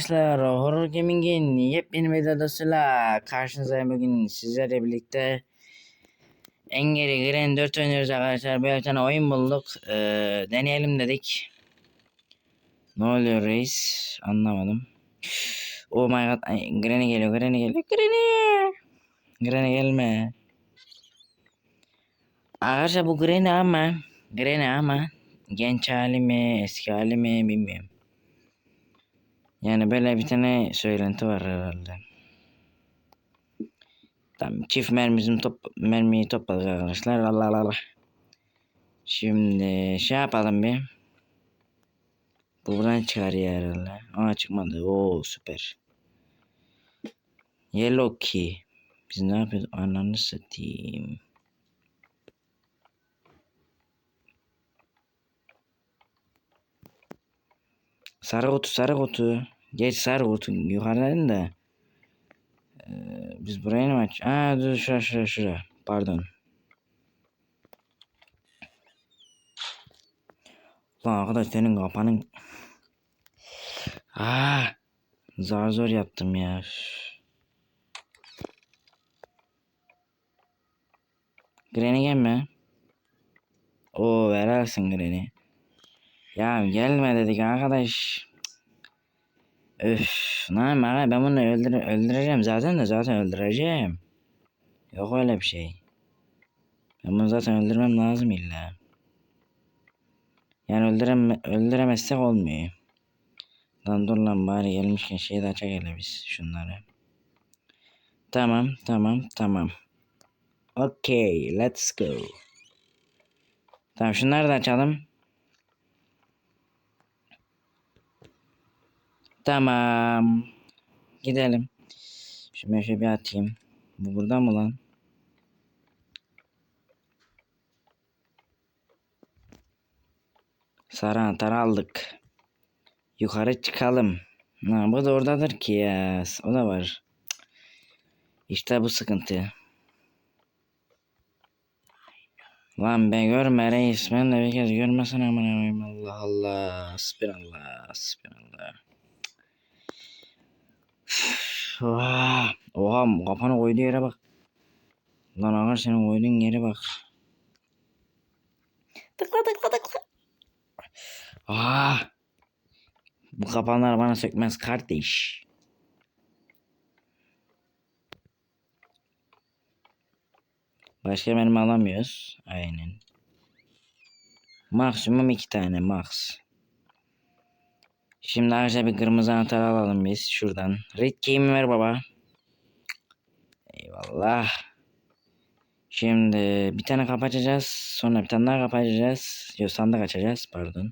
arkadaşlar Horror Gaming'in yepyeni videosuyla karşınızdayım. Bugün sizlerle birlikte Engeri Gren 4 oynuyoruz arkadaşlar. Böyle bir tane oyun bulduk. Ee, deneyelim dedik. Ne oluyor reis? Anlamadım. Oh my god. Ay, geliyor Granny geliyor. Granny! Granny gelme. Arkadaşlar bu Granny ama Granny ama genç hali mi eski hali mi bilmiyorum yani böyle bir tane söylenti var herhalde. Tamam çift mermimizi top mermiyi topladık arkadaşlar. Allah Allah. Şimdi şey yapalım bir. Bu buradan çıkarıyor herhalde. Aa çıkmadı. Oo süper. Yellow key. Biz ne yapıyoruz? Ananı satayım. Sarı kutu sarı kutu. Geç sarı kutu yukarıdaydı da. Ee, biz burayı mı aç? Aa dur şura şura şura. Pardon. Lan arkadaş senin kafanın. Aa, zar zor yaptım ya. Granny gelme. Oo verersin Granny. Ya gelme dedik arkadaş. Öf, lan aga ben bunu öldür öldüreceğim zaten de zaten öldüreceğim. Yok öyle bir şey. Ben bunu zaten öldürmem lazım illa. Yani öldürem öldüremezsek olmuyor. Lan dur lan bari gelmişken şeyi de açak hele biz şunları. Tamam tamam tamam. Okay let's go. Tamam şunları da açalım. Tamam. Gidelim. Şimdi ben şöyle bir atayım. Bu burada mı lan? Sarı anahtarı aldık. Yukarı çıkalım. Ha, bu da oradadır ki ya. O da var. İşte bu sıkıntı. Lan ben görme reis. Ben de bir kez görmesene amına koyayım. Allah Allah. Hasbinallah. Hasbinallah. Oha. Oha kafanı koyduğu yere bak. Lan ağır senin koyduğun yere bak. Tıkla tıkla tıkla. Ah. Bu kapanlar bana sökmez kardeş. Başka benim alamıyoruz. Aynen. Maksimum iki tane max. Şimdi arkadaşlar bir kırmızı anahtar alalım biz şuradan. Red key'imi ver baba. Eyvallah. Şimdi bir tane kapı açacağız. Sonra bir tane daha kapı açacağız. Sandık açacağız pardon.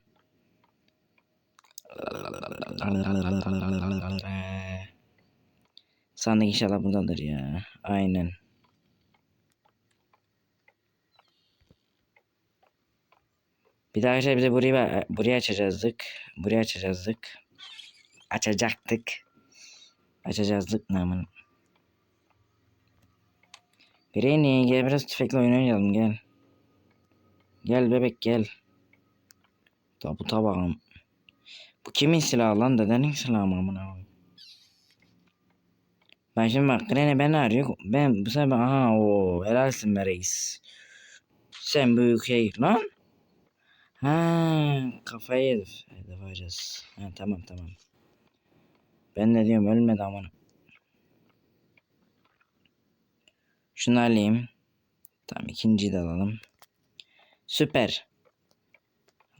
Sandık inşallah buradadır ya. Aynen. Bir daha arkadaşlar bir de burayı buraya açacağızdık. Buraya açacağızdık. Açacaktık. Açacağızdık namın. Granny gel biraz tüfekle oyun oynayalım gel. Gel bebek gel. Tabuta bakalım. Bu kimin silahı lan dedenin silahı mı amına? Ben şimdi bak Granny beni arıyor. Ben bu sefer aha o helalsin be reis. Sen büyük şey lan. Ha kafayı hedef alacağız. Ha tamam tamam. Ben de diyorum ölmedi aman. Şunu alayım. Tamam ikinciyi de alalım. Süper.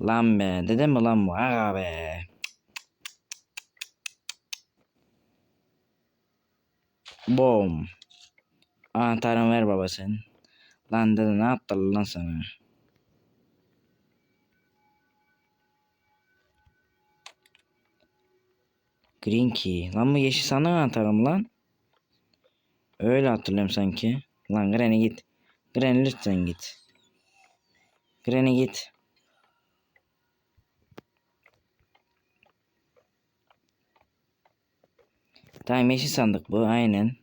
Lan be. Dedim mi lan bu? Aga be. Boom. Anahtarını ver baba sen. Lan dedi ne yaptın lan sana? Green. Lan bu yeşil sandık anahtarı lan? Öyle hatırlıyorum sanki. Lan Granny git. Granny lütfen git. Granny git. Tamam yeşil sandık bu aynen.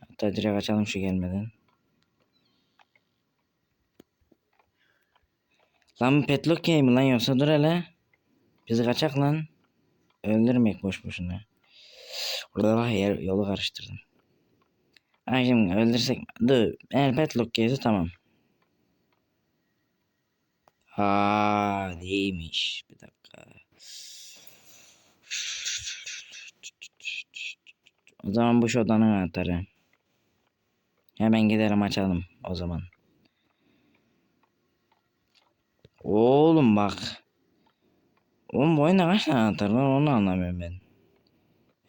Hatta direkt açalım şu gelmeden. Lan bu petlock mi lan yoksa dur hele. Bizi kaçak lan. Öldürmek boş boşuna. Burada yer, yolu karıştırdım. Şimdi öldürsek dur eğer petlock case tamam. Ha değilmiş. Bir dakika. O zaman bu şu odanın anahtarı. Hemen gidelim açalım o zaman. Oğlum bak. Oğlum bu oyunda kaç tane anahtar var onu anlamıyorum ben.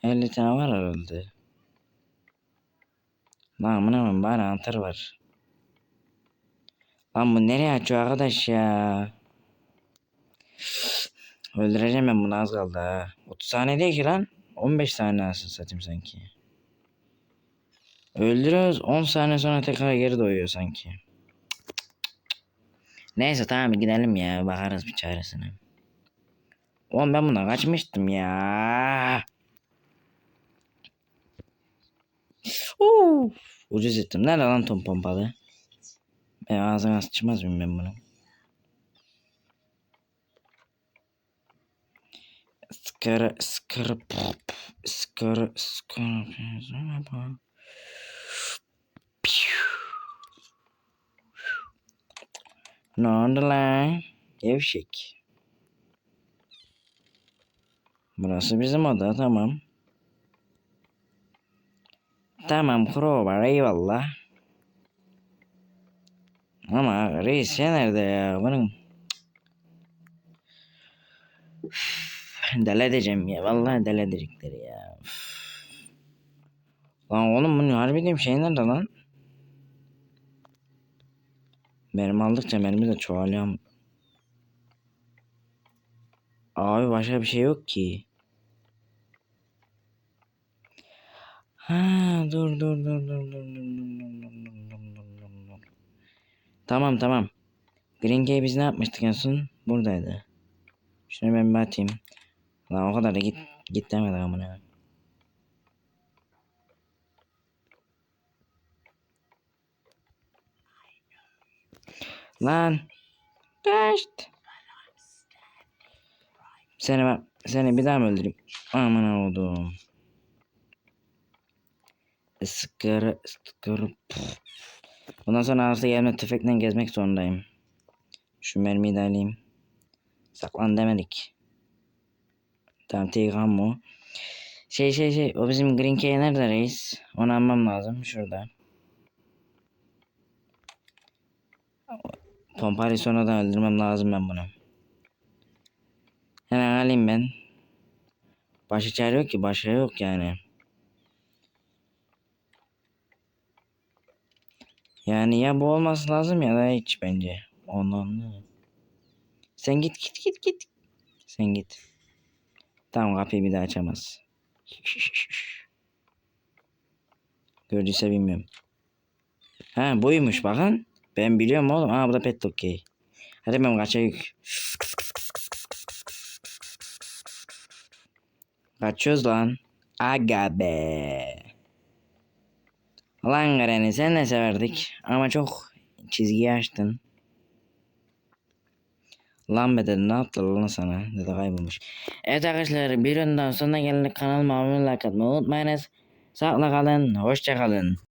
50 tane var herhalde. Lan amına koyayım bari anahtar var. Lan bu nereye açıyor arkadaş ya? Öldüreceğim ben bunu az kaldı ha. 30 saniye değil ki lan. 15 saniye nasıl satayım sanki. Öldürüyoruz 10 saniye sonra tekrar geri doğuyor sanki. Neyse tamam gidelim ya bakarız bir çaresine. Oğlum ben bundan kaçmıştım ya. Uf, ucuz ettim. Nerede lan ton pompalı? Ben ağzına sıçmaz mıyım ben bunu? Skara skara pop skara skara Ne oldu lan? Gevşek. Burası bizim oda tamam. Tamam crowbar eyvallah. Ama reis ya nerede ya? Bunun deli edeceğim ya. Vallahi deli edecekleri ya. Lan oğlum bunun harbiden şey nerede lan? Mermi aldıkça mermi de çoğalıyor. Abi başka bir şey yok ki. Ha dur dur dur dur dur dur dur dur dur dur dur dur dur. Tamam tamam. Green Key biz ne yapmıştık en son? Buradaydı. Şunu ben bir atayım. Lan o kadar da git git demedi amına. Lan. Kaçtı. Seni ben seni bir daha mı öldüreyim? Aman oğlum. Sıkırı sıkırı. Bundan sonra arsa gelme tüfekle gezmek zorundayım. Şu mermiyi de alayım. Saklan demedik. Tamam Tigan mu? Şey şey şey o bizim Green Key nerede reis? Onu almam lazım şurada. Pompayı sonradan öldürmem lazım ben bunu. Hemen alayım ben. Başka çare ki başka yok yani. Yani ya bu olması lazım ya da hiç bence. Ondan da. Sen git git git git. Sen git. Tamam kapıyı bir daha açamaz. Gördüyse bilmiyorum. Ha buymuş bakın. Ben biliyorum oğlum. Ha bu da pet okey. Hadi ben kaçayım. Kaçıyoruz lan. Aga be. Lan Garen'i sen de severdik. Ama çok çizgiyi açtın. Lan be dedi ne yaptı lan sana? Dedi kaybolmuş. Evet arkadaşlar bir önden sonuna geldik. Kanalıma abone olmayı unutmayınız. Sağlıkla kalın. Hoşça kalın.